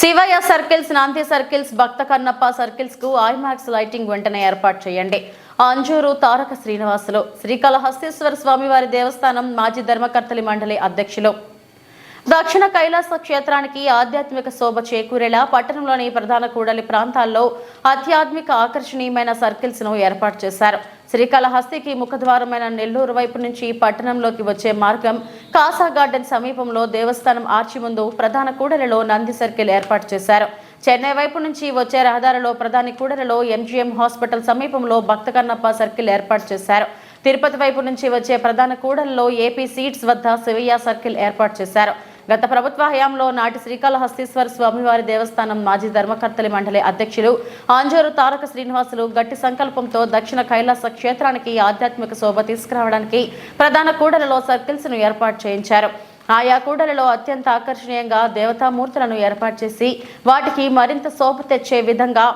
Shivayya circles నాంది circles Bhakta Kannappa సర్కిల్స్కు IMAX lighting వెంటనే ఏర్పాటు చేయండి. అంజూరు తారక శ్రీనివాసులు శ్రీకాళహస్తీశ్వర స్వామివారి దేవస్థానం మాజీ ధర్మకర్తలి మండలి అధ్యక్షులు. దక్షిణ కైలాస క్షేత్రానికి ఆధ్యాత్మిక శోభ చేకూరేలా పట్టణంలోని ప్రధాన కూడలి ప్రాంతాల్లో ఆధ్యాత్మిక ఆకర్షణీయమైన సర్కిల్స్ను ఏర్పాటు చేశారు. శ్రీకాళహస్తికి ముఖద్వారమైన నెల్లూరు వైపు నుంచి పట్టణంలోకి వచ్చే మార్గం కాసా గార్డెన్ సమీపంలో దేవస్థానం ఆర్చి ముందు ప్రధాన కూడలిలో నంది సర్కిల్ ఏర్పాటు చేశారు. చెన్నై వైపు నుంచి వచ్చే రహదారిలో ప్రధాని కూడలిలో ఎంజీఎం హాస్పిటల్ సమీపంలో భక్త కన్నప్ప సర్కిల్ ఏర్పాటు చేశారు. తిరుపతి వైపు నుంచి వచ్చే ప్రధాన కూడలిలో ఏపీ సీట్స్ వద్ద శివయ్య సర్కిల్ ఏర్పాటు చేశారు. గత ప్రభుత్వ హయాంలో నాటి శ్రీకాళహస్తీశ్వర స్వామివారి దేవస్థానం మాజీ ధర్మకర్తలి మండలి అధ్యక్షులు ఆంజూరు తారక శ్రీనివాసులు గట్టి సంకల్పంతో దక్షిణ కైలాస క్షేత్రానికి ఆధ్యాత్మిక శోభ తీసుకురావడానికి ప్రధాన కూడలలో సర్కిల్స్ను ఏర్పాటు చేయించారు. ఆయా కూడలలో అత్యంత ఆకర్షణీయంగా దేవతామూర్తులను ఏర్పాటు చేసి వాటికి మరింత శోభ తెచ్చే విధంగా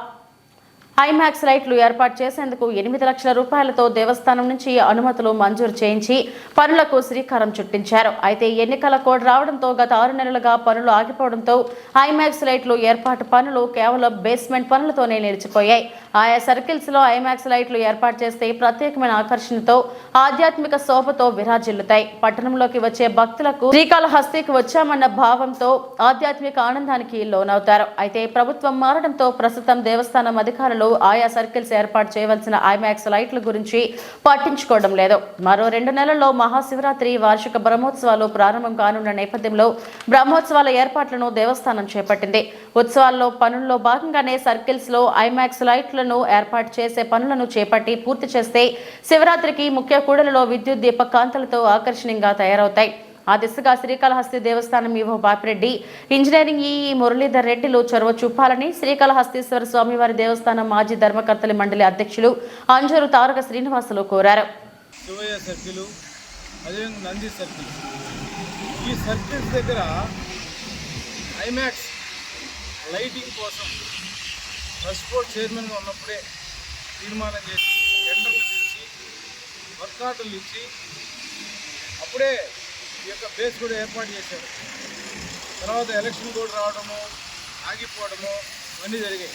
ఐమాక్స్ లైట్లు ఏర్పాటు చేసేందుకు ఎనిమిది లక్షల రూపాయలతో దేవస్థానం నుంచి అనుమతులు మంజూరు చేయించి పనులకు శ్రీకారం చుట్టించారు. అయితే ఎన్నికల కోడ్ రావడంతో గత ఆరు నెలలుగా పనులు ఆగిపోవడంతో ఐమాక్స్ లైట్లు ఏర్పాటు పనులు కేవలం బేస్మెంట్ పనులతోనే నిలిచిపోయాయి. ఆయా సర్కిల్స్లో ఐమాక్స్ లైట్లు ఏర్పాటు చేస్తే ప్రత్యేకమైన ఆకర్షణతో ఆధ్యాత్మిక శోభతో విరాజిల్లుతాయి. పట్టణంలోకి వచ్చే భక్తులకు శ్రీకాళహస్తికి వచ్చామన్న భావంతో ఆధ్యాత్మిక ఆనందానికి లోనవుతారు. అయితే ప్రభుత్వం మారడంతో ప్రస్తుతం దేవస్థానం అధికారులు ఆయా సర్కిల్స్ ఏర్పాటు చేయవలసిన ఐమాక్స్ లైట్ల గురించి పట్టించుకోవడం లేదు. మరో రెండు నెలల్లో మహాశివరాత్రి వార్షిక బ్రహ్మోత్సవాలు ప్రారంభం కానున్న నేపథ్యంలో బ్రహ్మోత్సవాల ఏర్పాట్లను దేవస్థానం చేపట్టింది. ఉత్సవాల్లో పనుల్లో భాగంగానే సర్కిల్స్లో ఐమాక్స్ లైట్లను ఏర్పాటు చేసే పనులను చేపట్టి పూర్తి చేస్తే శివరాత్రికి ముఖ్య కూడలలో విద్యుత్ దీప కాంతులతో ఆకర్షణీయంగా తయారవుతాయి. ఆ దిశగా శ్రీకాళహస్తి దేవస్థానం ఈవో బాపిరెడ్డి. ఇంజనీరింగ్ ఈ మురళీధర్ రెడ్డిలు చొరవ చూపాలని శ్రీకాళహస్తీశ్వర స్వామివారి దేవస్థానం మాజీ ధర్మకర్తల మండలి అధ్యక్షులు అంజూరు తారక శ్రీనివాసులు కోరారు. ఈ సర్కిల్స్ దగ్గర ఐమాక్స్ లైటింగ్ కోసం ట్రస్ట్ బోర్డ్ చైర్మన్గా ఉన్నప్పుడే తీర్మానం చేసి టెండర్లు ఇచ్చి వర్క్ ఆర్డర్లు ఇచ్చి అప్పుడే ఈ యొక్క బేస్ కూడా ఏర్పాటు చేశారు. తర్వాత ఎలక్షన్ కూడా రావడము ఆగిపోవడము ఇవన్నీ జరిగాయి.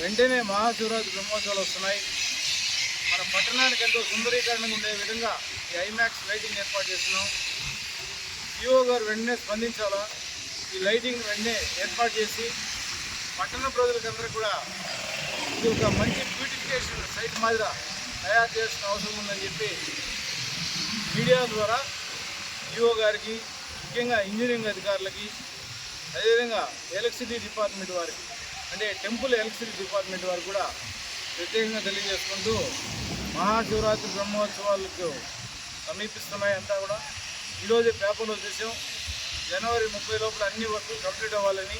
వెంటనే మహాశివరాత్రి బ్రహ్మోత్సవాలు వస్తున్నాయి. మన పట్టణానికి ఎంతో సుందరీకరణంగా ఉండే విధంగా ఈ ఐమాక్స్ లైటింగ్ ఏర్పాటు చేస్తున్నాం. ఈఓ గారు వెంటనే స్పందించాలా? ఈ లైటింగ్ వెంటనే ఏర్పాటు చేసి పట్టణ ప్రజలకందరూ కూడా ఇది ఒక మంచి బ్యూటిఫికేషన్ సైట్ మాదిరి తయారు చేసిన అవసరం ఉందని చెప్పి మీడియా ద్వారా ఈఓ గారికి ముఖ్యంగా ఇంజనీరింగ్ అధికారులకి అదేవిధంగా ఎలక్ట్రిసిటీ డిపార్ట్మెంట్ వారికి అంటే టెంపుల్ ఎలక్ట్రిసిటీ డిపార్ట్మెంట్ వారు కూడా ప్రత్యేకంగా తెలియజేసుకుంటూ మహాశివరాత్రి బ్రహ్మోత్సవాలకు సమీపిస్తున్నాయి అంతా కూడా. ఈరోజు పేపర్లో చూసాం. జనవరి ముప్పై లోపల అన్ని వర్కులు కంప్లీట్ అవ్వాలని